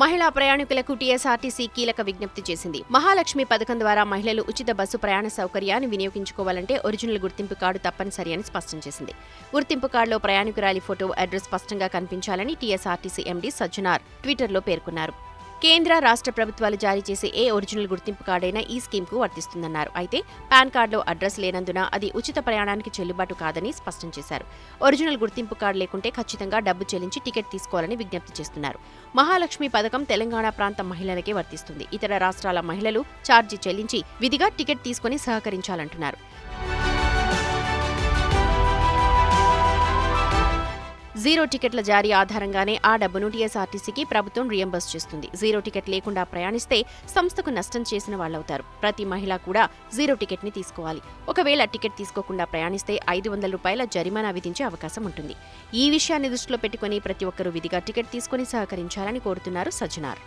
మహిళా ప్రయాణికులకు టీఎస్ఆర్టీసీ కీలక విజ్ఞప్తి చేసింది. మహాలక్ష్మి పథకం ద్వారా మహిళలు ఉచిత బస్సు ప్రయాణ సౌకర్యాన్ని వినియోగించుకోవాలంటే ఒరిజినల్ గుర్తింపు కార్డు తప్పనిసరి అని స్పష్టం చేసింది. గుర్తింపు కార్డులో ప్రయాణికురాలి ఫోటో అడ్రస్ స్పష్టంగా కనిపించాలని టీఎస్ఆర్టీసీ ఎండీ సజ్జనార్ ట్విట్టర్లో పేర్కొన్నారు. కేంద్ర రాష్ట్ర ప్రభుత్వాలు జారీ చేసే ఏ ఒరిజినల్ గుర్తింపు కార్డైనా ఈ స్కీమ్కు వర్తిస్తుందన్నారు. అయితే పాన్ కార్డులో అడ్రస్ లేనందున అది ఉచిత ప్రయాణానికి చెల్లుబాటు కాదని స్పష్టం చేశారు. ఒరిజినల్ గుర్తింపు కార్డు లేకుంటే ఖచ్చితంగా డబ్బు చెల్లించి టికెట్ తీసుకోవాలని విజ్ఞప్తి చేస్తున్నారు. మహాలక్ష్మి పథకం తెలంగాణ ప్రాంత మహిళలకే వర్తిస్తుంది. ఇతర రాష్ట్రాల మహిళలు ఛార్జీ చెల్లించి విధిగా టికెట్ తీసుకుని సహకరించాలంటున్నారు. జీరో టికెట్ల జారీ ఆధారంగానే ఆ డబ్బును టీఎస్ఆర్టీసీకి ప్రభుత్వం రియంబర్స్ చేస్తుంది. జీరో టికెట్ లేకుండా ప్రయాణిస్తే సంస్థకు నష్టం చేసిన వాళ్ళవుతారు. ప్రతి మహిళ కూడా జీరో టికెట్ని తీసుకోవాలి. ఒకవేళ టికెట్ తీసుకోకుండా ప్రయాణిస్తే ఐదు వందల రూపాయల జరిమానా విధించే అవకాశం ఉంటుంది. ఈ విషయాన్ని దృష్టిలో పెట్టుకుని ప్రతి ఒక్కరూ విధిగా టికెట్ తీసుకుని సహకరించాలని కోరుతున్నారు సజ్జనార్.